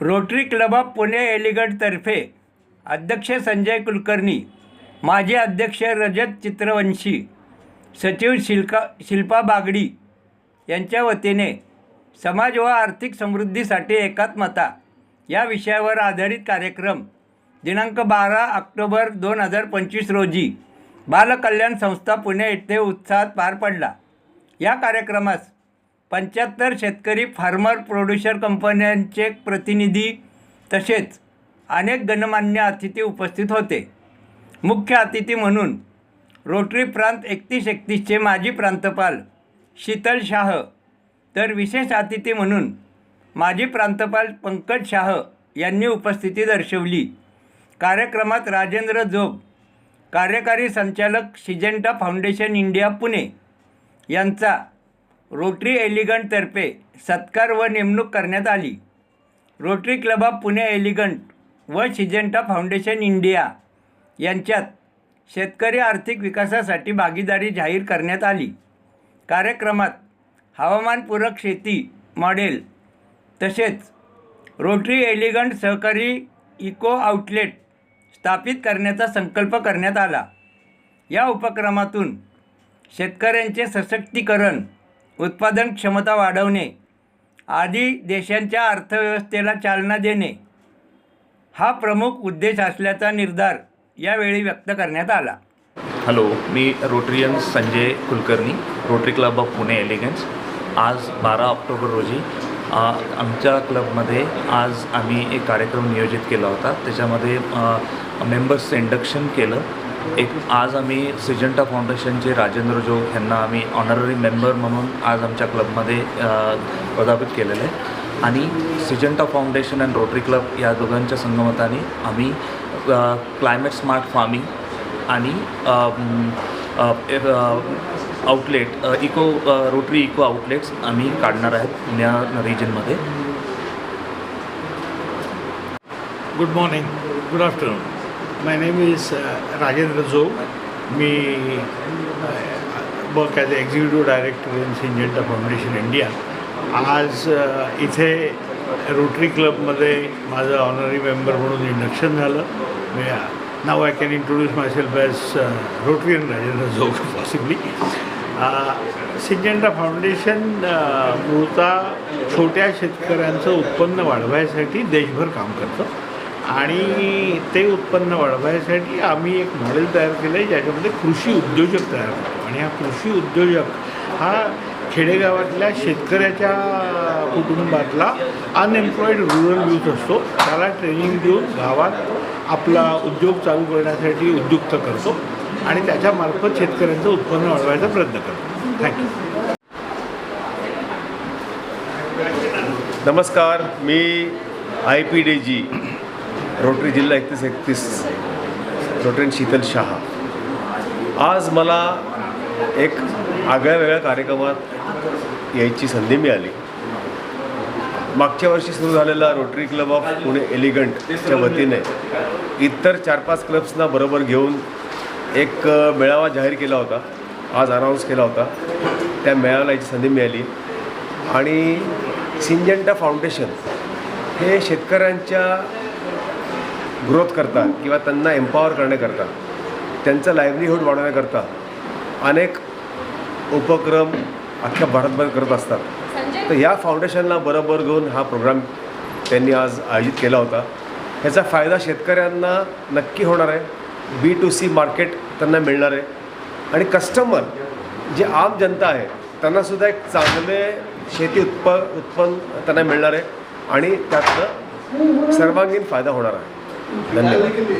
Rotary club of Pune एलिगडतर्फे अध्यक्ष संजय कुलकर्णी माजी अध्यक्ष रजत चित्रवंशी सचिव शिल्का शिल्पा बागडी यांच्या वतीने समाज व आर्थिक समृद्धीसाठी एकात्मता या विषयावर आधारित कार्यक्रम दिनांक बारा ऑक्टोबर दोन हजार पंचवीस रोजी बालकल्याण संस्था पुणे येथे उत्साहात पार पडला. या कार्यक्रमास पंच्याहत्तर शेतकरी फार्मर प्रोड्युसर कंपन्यांचे प्रतिनिधी तसेच अनेक गणमान्य अतिथी उपस्थित होते. मुख्य अतिथी म्हणून रोटरी प्रांत एकतीस एकतीसचे माजी प्रांतपाल शीतल शाह तर विशेष अतिथी म्हणून माजी प्रांतपाल पंकज शाह यांनी उपस्थिती दर्शवली. कार्यक्रमात राजेंद्र जोग कार्यकारी संचालक सिजेंटा फाउंडेशन इंडिया पुणे यांचा रोटरी एलिगंटतर्फे सत्कार व नेमणूक करण्यात आली. Rotary Club of Pune Elegant व सिजेंटा फाउंडेशन इंडिया यांच्यात शेतकरी आर्थिक विकासासाठी भागीदारी जाहीर करण्यात आली. कार्यक्रमात हवामानपूरक शेती मॉडेल तसेच रोटरी एलिगंट सहकारी इको आउटलेट स्थापित करण्याचा संकल्प करण्यात आला. या उपक्रमातून शेतकऱ्यांचे सशक्तीकरण उत्पादन क्षमता वाढवणे. आदी देशांच्या अर्थव्यवस्थेला चालना देणे. हा प्रमुख उद्देश असल्याचा निर्धार यावेळी व्यक्त करण्यात आला. Hello me rotarian Sanjay Kulkarni rotary club of Pune elegance आज बारा ऑक्टोबर रोजी आमच्या क्लबमध्ये आज आम्ही एक कार्यक्रम नियोजित केला होता. त्याच्यामध्ये मेंबर्सचं इंडक्शन केलं. एक आज आम्ही सिजंटा फाउंडेशनचे राजेंद्र जोग यांना आम्ही ऑनररी मेंबर म्हणून आज आमच्या क्लबमध्ये पदापित केलेलं आहे. आणि Syngenta Foundation and Rotary Club या दोघांच्या संगमताने आम्ही क्लायमेट स्मार्ट फार्मिंग आणि outlet eco Rotary eco outlets आम्ही काढणार आहेत पुण्या रिजनमध्ये good morning good afternoon My name is uh, Rajendra Zog. Me work as executive director in Syngenta Foundation India आज uh, इथे रोटरी क्लबमध्ये माझं ऑनरी मेंबर म्हणून इंडक्शन झालं. नाव I can introduce myself as Rotarian Rajendra Jog possibly Syngenta Foundation मूळता छोट्या शेतकऱ्यांचं उत्पन्न वाढवायसाठी देशभर काम करतं. आणि ते उत्पन्न वाढवायसाठी आम्ही एक मॉडेल तयार केलं आहे ज्याच्यामध्ये कृषी उद्योजक तयार होतो आणि हा कृषी उद्योजक हा खेडेगावातल्या शेतकऱ्याच्या कुटुंबातला अनएम्प्लॉईड रुरल यूथ असतो. त्याला ट्रेनिंग देऊन गावात आपला उद्योग चालू करण्यासाठी उद्युक्त करतो आणि त्याच्यामार्फत शेतकऱ्यांचं उत्पन्न वाढवायचा प्रयत्न करतो. थँक्यू नमस्कार मी I P D G. Rotary जिल्हा एकतीस एकतीस रोटरीन शीतल शहा. आज मला एक आगळ्या वेगळ्या कार्यक्रमात यायची संधी मिळाली. मागच्या वर्षी सुरू झालेला रोटरी क्लब ऑफ पुणे एलिगंटच्या वतीने इतर चार पाच क्लब्सना बरोबर घेऊन एक मेळावा जाहीर केला होता. आज अनाऊन्स केला होता. त्या मेळाव्याला याची संधी मिळाली. आणि सिंजंटा फाउंडेशन हे शेतकऱ्यांच्या ग्रोथ करता किंवा त्यांना एम्पॉवर करण्याकरता त्यांचं लाईव्हलीहूड वाढवण्याकरता अनेक उपक्रम अख्ख्या भारतभर करत असतात. तर या फाउंडेशनला बरोबर घेऊन हा प्रोग्राम त्यांनी आज आयोजित केला होता. ह्याचा फायदा शेतकऱ्यांना नक्की होणार आहे. बी टू सी मार्केट त्यांना मिळणार आहे. आणि कस्टमर जे आम जनता आहे त्यांनासुद्धा एक चांगले शेती उत्प उत्पन्न त्यांना मिळणार आहे. आणि त्यातनं सर्वांगीण फायदा होणार आहे. 真的。